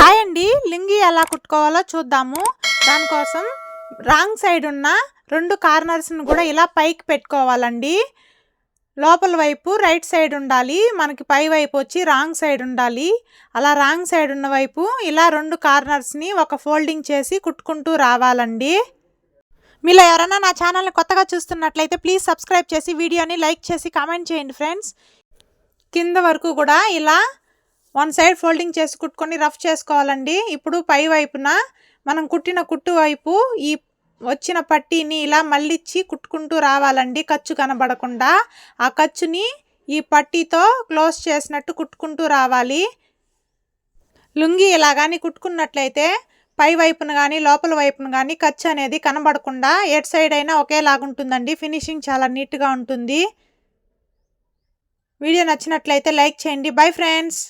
Hi అండి. లింగి ఎలా కుట్టుకోవాలో చూద్దాము. దానికోసం రాంగ్ సైడ్ ఉన్న రెండు కార్నర్స్ని కూడా ఇలా పైకి పెట్టుకోవాలండి. లోపల వైపు రైట్ సైడ్ ఉండాలి. మనకి పై వైపు వచ్చి రాంగ్ సైడ్ ఉండాలి. అలా రాంగ్ సైడ్ ఉన్న వైపు ఇలా రెండు కార్నర్స్ని ఒక ఫోల్డింగ్ చేసి కుట్టుకుంటూ రావాలండి. మీలో ఎవరైనా నా ఛానల్ని కొత్తగా చూస్తున్నట్లయితే ప్లీజ్ సబ్స్క్రైబ్ చేసి వీడియోని లైక్ చేసి కామెంట్ చేయండి ఫ్రెండ్స్. కింద వరకు కూడా ఇలా వన్ సైడ్ ఫోల్డింగ్ చేసి కుట్టుకొని రఫ్ చేసుకోవాలండి. ఇప్పుడు పై వైపున మనం కుట్టిన కుట్టు వైపు ఈ వచ్చిన పట్టీని ఇలా మళ్ళిచ్చి కుట్టుకుంటూ రావాలండి. ఖర్చు కనబడకుండా. ఆ ఖర్చుని ఈ పట్టీతో క్లోజ్ చేసినట్టు కుట్టుకుంటూ రావాలి. లుంగి ఇలా కానీ కుట్టుకున్నట్లయితే పై వైపున కానీ లోపల వైపున కానీ ఖర్చు అనేది కనబడకుండా ఎటు సైడ్ అయినా ఒకేలాగుంటుందండి ఫినిషింగ్ చాలా నీట్గా ఉంటుంది. వీడియో నచ్చినట్లయితే లైక్ చేయండి. Bye friends!